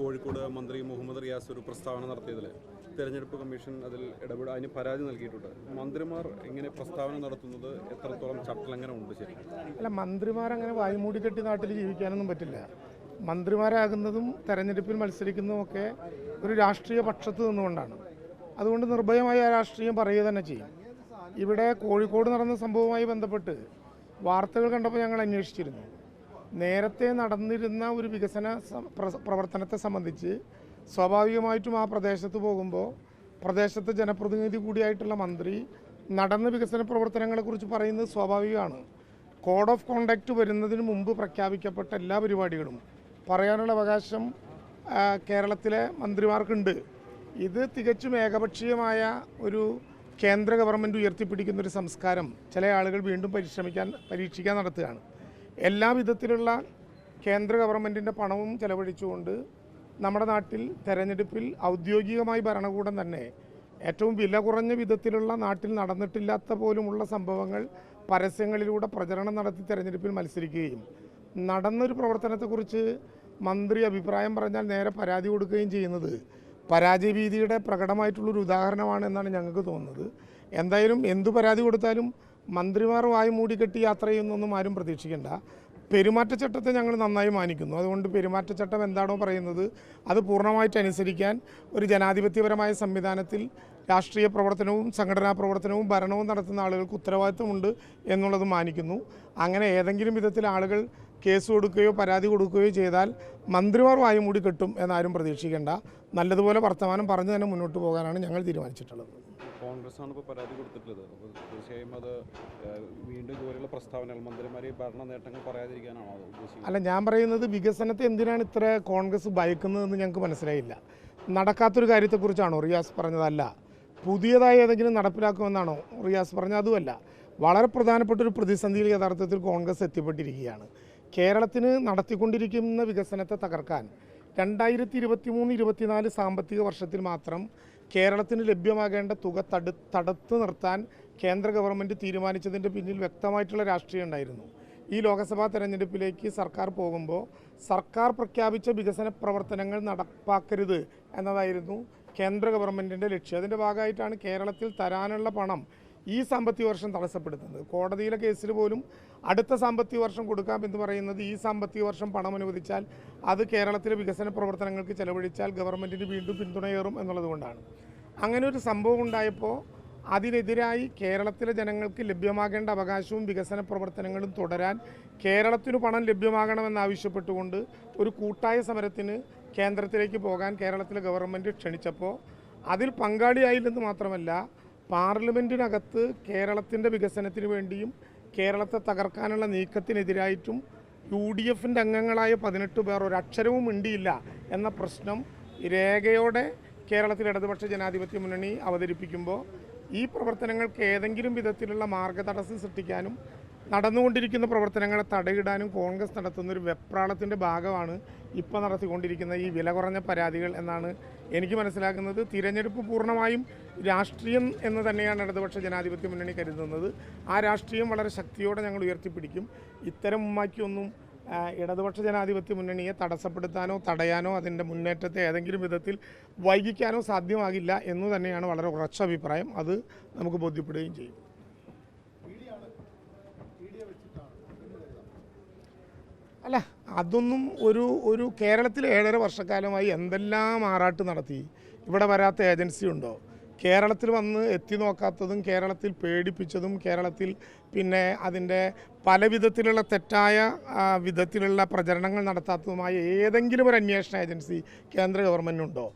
കോഴിക്കോട് മന്ത്രി മുഹമ്മദ് റിയാസ് ഒരു പ്രസ്താവന നടത്തിയതിൽ തെരഞ്ഞെടുപ്പ് കമ്മീഷൻ അതിൽ ഇടപെടുക അതിന് പരാതി നൽകിയിട്ടുണ്ട്. മന്ത്രിമാർ ഇങ്ങനെ പ്രസ്താവന നടത്തുന്നത് എത്രത്തോളം ചട്ടലംഘനം ഉണ്ട് ശരി? അല്ല മന്ത്രിമാർ അങ്ങനെ വായ്മൂടി കെട്ടി നാട്ടിൽ ജീവിക്കാനൊന്നും പറ്റില്ല. മന്ത്രിമാരാകുന്നതും തെരഞ്ഞെടുപ്പിൽ മത്സരിക്കുന്നതുമൊക്കെ ഒരു രാഷ്ട്രീയ പക്ഷത്ത് നിന്നുകൊണ്ടാണ്. അതുകൊണ്ട് നിർഭയമായ രാഷ്ട്രീയം പറയുക തന്നെ ചെയ്യും. ഇവിടെ കോഴിക്കോട് നടന്ന സംഭവവുമായി ബന്ധപ്പെട്ട് വാർത്തകൾ കണ്ടപ്പോൾ ഞങ്ങൾ അന്വേഷിച്ചിരുന്നു. നേരത്തെ നടന്നിരുന്ന ഒരു വികസന പ്രവർത്തനത്തെ സംബന്ധിച്ച് സ്വാഭാവികമായിട്ടും ആ പ്രദേശത്ത് പോകുമ്പോൾ പ്രദേശത്തെ ജനപ്രതിനിധി കൂടിയായിട്ടുള്ള മന്ത്രി നടന്ന വികസന പ്രവർത്തനങ്ങളെക്കുറിച്ച് പറയുന്നത് സ്വാഭാവികമാണ്. കോഡ് ഓഫ് കോണ്ടാക്റ്റ് വരുന്നതിന് മുമ്പ് പ്രഖ്യാപിക്കപ്പെട്ട എല്ലാ പരിപാടികളും പറയാനുള്ള അവകാശം കേരളത്തിലെ മന്ത്രിമാർക്കുണ്ട്. ഇത് തികച്ചും ഏകപക്ഷീയമായ ഒരു കേന്ദ്ര ഗവൺമെന്റ് ഉയർത്തിപ്പിടിക്കുന്ന ഒരു സംസ്കാരം. ചില ആളുകൾ വീണ്ടും പരിശ്രമിക്കാൻ പരീക്ഷിക്കാൻ നടത്തുകയാണ്. എല്ലാ വിധത്തിലുള്ള കേന്ദ്ര ഗവൺമെന്റിന്റെ പണവും ചെലവഴിച്ചുകൊണ്ട് നമ്മുടെ നാട്ടിൽ തെരഞ്ഞെടുപ്പിൽ ഔദ്യോഗികമായി ഭരണകൂടം തന്നെ ഏറ്റവും വില കുറഞ്ഞ വിധത്തിലുള്ള നാട്ടിൽ നടന്നിട്ടില്ലാത്ത പോലുമുള്ള സംഭവങ്ങൾ പരസ്യങ്ങളിലൂടെ പ്രചരണം നടത്തി തെരഞ്ഞെടുപ്പിൽ മത്സരിക്കുകയും നടന്നൊരു പ്രവർത്തനത്തെക്കുറിച്ച് മന്ത്രി അഭിപ്രായം പറഞ്ഞാൽ നേരെ പരാതി കൊടുക്കുകയും ചെയ്യുന്നത് പരാജയ പരാജയഭീതിയുടെ പ്രകടമായിട്ടുള്ളൊരു ഉദാഹരണമാണ് എന്നാണ് ഞങ്ങൾക്ക് തോന്നുന്നത്. എന്തായാലും എന്തു പരാതി കൊടുത്താലും മന്ത്രിമാർ വായു മൂടിക്കെട്ടി യാത്ര ചെയ്യുന്നൊന്നും ആരും പ്രതീക്ഷിക്കേണ്ട. പെരുമാറ്റച്ചട്ടത്തെ ഞങ്ങൾ നന്നായി മാനിക്കുന്നു. അതുകൊണ്ട് പെരുമാറ്റച്ചട്ടം എന്താണോ പറയുന്നത് അത് പൂർണമായിട്ട് അനുസരിക്കാൻ ഒരു ജനാധിപത്യപരമായ സംവിധാനത്തിൽ രാഷ്ട്രീയ പ്രവർത്തനവും സംഘടനാ പ്രവർത്തനവും ഭരണവും നടത്തുന്ന ആളുകൾക്ക് ഉത്തരവാദിത്വമുണ്ട് എന്നുള്ളത് മാനിക്കുന്നു. അങ്ങനെ ഏതെങ്കിലും വിധത്തിൽ ആളുകൾ കേസ് കൊടുക്കുകയോ പരാതി കൊടുക്കുകയോ ചെയ്താൽ മന്ത്രിമാർ വായുമൂടി കിട്ടും എന്നാരും പ്രതീക്ഷിക്കേണ്ട. നല്ലതുപോലെ വർത്തമാനം പറഞ്ഞു തന്നെ മുന്നോട്ട് പോകാനാണ് ഞങ്ങൾ തീരുമാനിച്ചിട്ടുള്ളത്. കോൺഗ്രസ് ആണ് ഇപ്പോൾ പരാതി കൊടുത്തിട്ടുള്ളത്. അപ്പോൾ തീർച്ചയായും അത് വീണ്ടും ഇതുപോലെയുള്ള പ്രസ്താവനകൾ മന്ത്രിമാരെ ഭരണ നേട്ടങ്ങൾ പറയാതിരിക്കാനാണോ അത് ഉദ്ദേശിക്കുന്നത്? അല്ല ഞാൻ പറയുന്നത് വികസനത്തെ എന്തിനാണ് ഇത്ര കോൺഗ്രസ് ഭയക്കുന്നതെന്ന് ഞങ്ങൾക്ക് മനസ്സിലായില്ല. നടക്കാത്തൊരു കാര്യത്തെക്കുറിച്ചാണോ റിയാസ് പറഞ്ഞതല്ല. പുതിയതായി ഏതെങ്കിലും നടപ്പിലാക്കുമെന്നാണോ റിയാസ് പറഞ്ഞ അതുമല്ല വളരെ പ്രധാനപ്പെട്ട ഒരു പ്രതിസന്ധിയിൽ യഥാർത്ഥത്തിൽ കോൺഗ്രസ് എത്തിപ്പെട്ടിരിക്കുകയാണ്. കേരളത്തിന് നടത്തിക്കൊണ്ടിരിക്കുന്ന വികസനത്തെ തകർക്കാൻ രണ്ടായിരത്തി ഇരുപത്തി മൂന്ന് ഇരുപത്തിനാല് സാമ്പത്തിക വർഷത്തിൽ മാത്രം കേരളത്തിന് ലഭ്യമാകേണ്ട തുക തടു തടുത്തു നിർത്താൻ കേന്ദ്ര ഗവൺമെന്റ് തീരുമാനിച്ചതിന്റെ പിന്നിൽ വ്യക്തമായിട്ടുള്ള രാഷ്ട്രീയം ഉണ്ടായിരുന്നു. ഈ ലോക്സഭാ തെരഞ്ഞെടുപ്പിലേക്ക് സർക്കാർ പോകുമ്പോൾ സർക്കാർ പ്രഖ്യാപിച്ച വികസന പ്രവർത്തനങ്ങൾ നടപ്പാക്കരുത് എന്നതായിരുന്നു കേന്ദ്ര ഗവൺമെന്റിന്റെ ലക്ഷ്യം. അതിന്റെ ഭാഗമായിട്ടാണ് കേരളത്തിൽ തരാനുള്ള പണം ഈ സാമ്പത്തിക വർഷം തടസ്സപ്പെടുത്തുന്നത്. കോടതിയിലെ കേസിൽ പോലും അടുത്ത സാമ്പത്തിക വർഷം കൊടുക്കാം എന്ന് പറയുന്നത് ഈ സാമ്പത്തിക വർഷം പണം അനുവദിച്ചാൽ അത് കേരളത്തിലെ വികസന പ്രവർത്തനങ്ങൾക്ക് ചെലവഴിച്ചാൽ ഗവൺമെന്റിന് വീണ്ടും പിന്തുണയേറും എന്നുള്ളതുകൊണ്ടാണ് അങ്ങനെ ഒരു സംഭവം ഉണ്ടായപ്പോൾ അതിനെതിരായി കേരളത്തിലെ ജനങ്ങൾക്ക് ലഭ്യമാകേണ്ട അവകാശവും വികസന പ്രവർത്തനങ്ങളും തുടരാൻ കേരളത്തിന് പണം ലഭ്യമാകണമെന്നാവശ്യപ്പെട്ടുകൊണ്ട് ഒരു കൂട്ടായ സമരത്തിന് കേന്ദ്രത്തിലേക്ക് പോകാൻ കേരളത്തിലെ ഗവൺമെന്റ് ക്ഷണിച്ചപ്പോൾ അതിൽ പങ്കാളിയായില്ലെന്ന് മാത്രമല്ല പാർലമെന്റിനകത്ത് കേരളത്തിന്റെ വികസനത്തിന് വേണ്ടിയും കേരളത്തെ തകർക്കാനുള്ള നീക്കത്തിനെതിരായിട്ടും യു ഡി എഫിന്റെ അംഗങ്ങളായ പതിനെട്ട് പേർ ഒരക്ഷരവും മിണ്ടിയില്ല എന്ന പ്രശ്നം രേഖയോടെ കേരളത്തിൽ ഇടതുപക്ഷ ജനാധിപത്യ മുന്നണി അവതരിപ്പിക്കുമ്പോൾ ഈ പ്രവർത്തനങ്ങൾക്ക് ഏതെങ്കിലും വിധത്തിലുള്ള മാർഗതടസ്സം സൃഷ്ടിക്കാനും നടന്നുകൊണ്ടിരിക്കുന്ന പ്രവർത്തനങ്ങളെ തടയിടാനും കോൺഗ്രസ് നടത്തുന്ന ഒരു വെപ്രാളത്തിന്റെ ഭാഗമാണ് ഇപ്പോൾ നടത്തിക്കൊണ്ടിരിക്കുന്ന ഈ വില കുറഞ്ഞ പരാതികൾ എന്നാണ് എനിക്ക് മനസ്സിലാക്കുന്നത്. തിരഞ്ഞെടുപ്പ് പൂർണമായും രാഷ്ട്രീയം എന്ന് തന്നെയാണ് ഇടതുപക്ഷ ജനാധിപത്യ മുന്നണി കരുതുന്നത്. ആ രാഷ്ട്രീയം വളരെ ശക്തിയോടെ ഞങ്ങൾ ഉയർത്തിപ്പിടിക്കും. ഇത്തരം ഉമ്മാക്കിയൊന്നും ഇടതുപക്ഷ ജനാധിപത്യ മുന്നണിയെ തടസ്സപ്പെടുത്താനോ തടയാനോ അതിന്റെ മുന്നേറ്റത്തെ ഏതെങ്കിലും വിധത്തിൽ വൈകിക്കാനോ സാധ്യമാകില്ല എന്ന് തന്നെയാണ് വളരെ ഉറച്ച അഭിപ്രായം. അത് നമുക്ക് ബോധ്യപ്പെടുകയും ചെയ്യും. അല്ല അതൊന്നും ഒരു ഒരു കേരളത്തിൽ ഏഴര വർഷക്കാലമായി എന്തെല്ലാം ആറാട്ട് നടത്തി? ഇവിടെ വരാത്ത ഏജൻസി ഉണ്ടോ? കേരളത്തിൽ വന്ന് എത്തി നോക്കാത്തതും കേരളത്തിൽ പേടിപ്പിച്ചതും കേരളത്തിൽ പിന്നെ അതിന്റെ പല വിധത്തിലുള്ള തെറ്റായ വിധത്തിലുള്ള പ്രചരണങ്ങൾ നടത്താത്തതുമായ ഏതെങ്കിലും ഒരു അന്വേഷണ ഏജൻസി കേന്ദ്ര ഗവൺമെന്റുണ്ടോ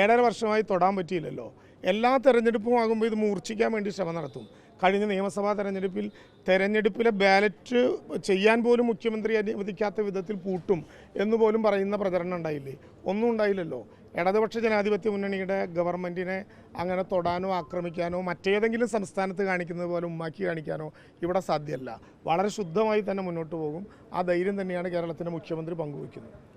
ഏഴര വർഷമായി തൊടാൻ പറ്റിയില്ലല്ലോ. എല്ലാ തെരഞ്ഞെടുപ്പും ആകുമ്പോൾ ഇത് മൂർച്ഛിക്കാൻ വേണ്ടി ശ്രമം നടത്തും. കഴിഞ്ഞ നിയമസഭാ തെരഞ്ഞെടുപ്പിൽ തെരഞ്ഞെടുപ്പിലെ ബാലറ്റ് ചെയ്യാൻ പോലും മുഖ്യമന്ത്രി അനുവദിക്കാത്ത വിധത്തിൽ പൂട്ടും എന്ന് പോലും പറയുന്ന പ്രചരണം ഉണ്ടായില്ലേ? ഒന്നും ഉണ്ടായില്ലല്ലോ. ഇടതുപക്ഷ ജനാധിപത്യ മുന്നണിയുടെ ഗവൺമെന്റിനെ അങ്ങനെ തൊടാനോ ആക്രമിക്കാനോ മറ്റേതെങ്കിലും സംസ്ഥാനത്ത് കാണിക്കുന്നത് പോലെ ഉമ്മാക്കി കാണിക്കാനോ ഇവിടെ സാധ്യമല്ല വളരെ ശുദ്ധമായി തന്നെ മുന്നോട്ട് പോകും. ആ ധൈര്യം തന്നെയാണ് കേരളത്തിന്റെ മുഖ്യമന്ത്രി പങ്കുവയ്ക്കുന്നത്.